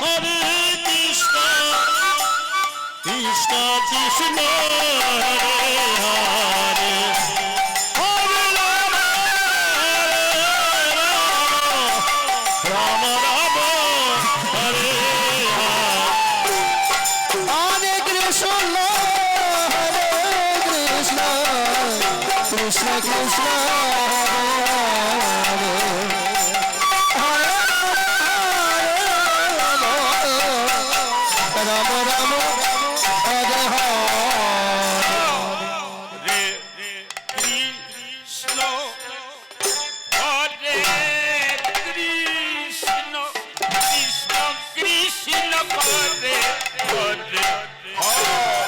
হরে কৃষ্ণ কৃষ্ণ কৃষ্ণ হরে হরে হরে রাম কৃষ্ণ হরে হরে হরে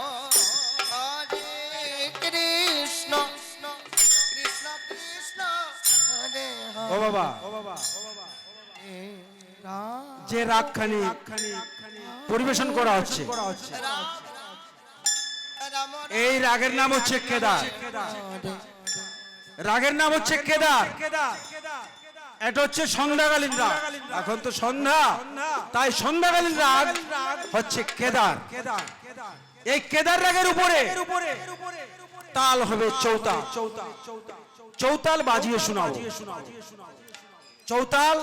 ও বাবা। যে রাগখানি পরিবেশন করা হচ্ছে। এই রাগের নাম হচ্ছে কেদার। রাগের নাম হচ্ছে কেদার। এটা হচ্ছে সন্ধ্যাকালীন রাগ। এখন তো সন্ধ্যা। তাই সন্ধ্যাকালীন রাগ হচ্ছে কেদার। এই কেদার রাগের উপরে তাল হবে চৌতা। চৌতাল বাজিয়ে শোনাবো চৌতাল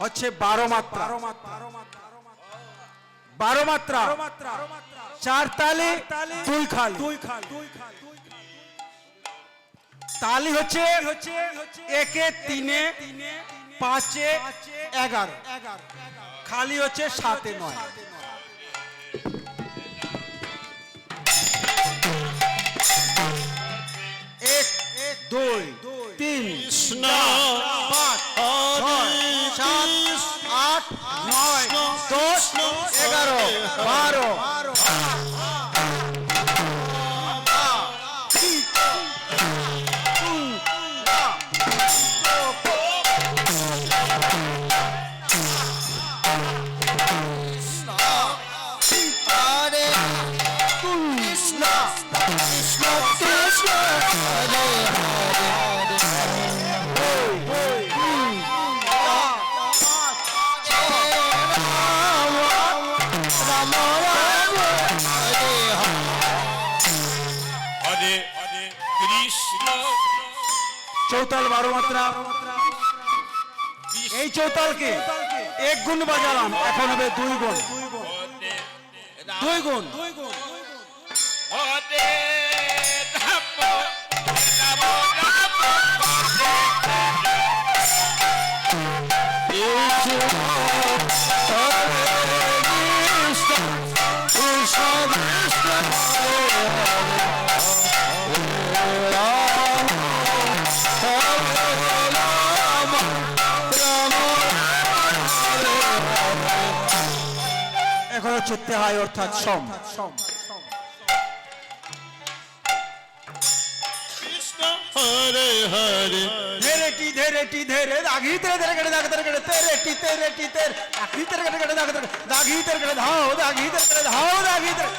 হচ্ছে বারো মাত্রা। বারো মাত্রা। চার তালে দুই খাল। তালি হচ্ছে একে তিনে পাঁচে এগারো। খালি হচ্ছে সাতে নয়। দুই তিন পাঁচ হরে সাত আট নয় দশ এগারো বারো। হরে হরে হরে কৃষ্ণ। চৌতাল বারো মাত্রা। এই চৌতালকে এক গুণ বাজালাম এখন হবে দুই গুণ। দুই গুণ। হরে রাম। রাম। রাম হচ্ছে তেহাই অর্থাৎ সম। হরে হরে। ধেরেটি ধেরেটি ধেরে দাঘি তেরে ধরে কেটে দাগ তেরে গড়ে তেরেটি তেরেটি তের দাঘি তেরে কেটে গড়ে দাগ তেরে দাঘি তেরে গড়ে ধাও তেরে গড়ে ধাও তেরে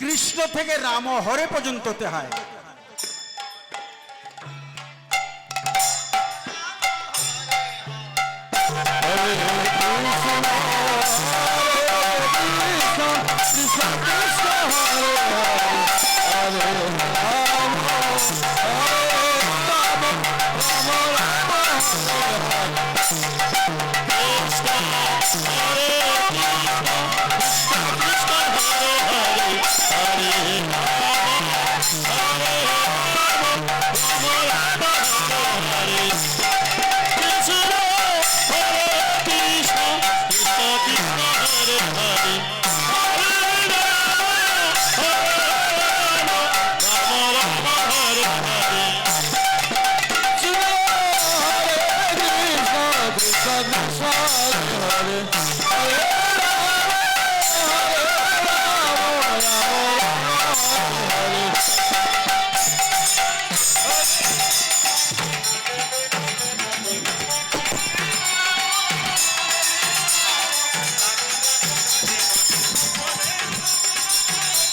কৃষ্ণ থেকে রাম হরে পর্যন্ত তেহায়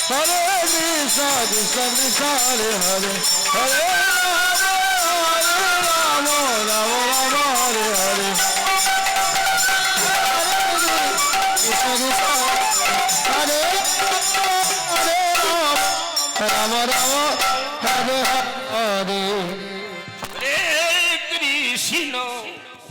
হরে কৃষ্ণ কৃষ্ণ কৃষ্ণ হরে হরে হরে রাম হরে রাম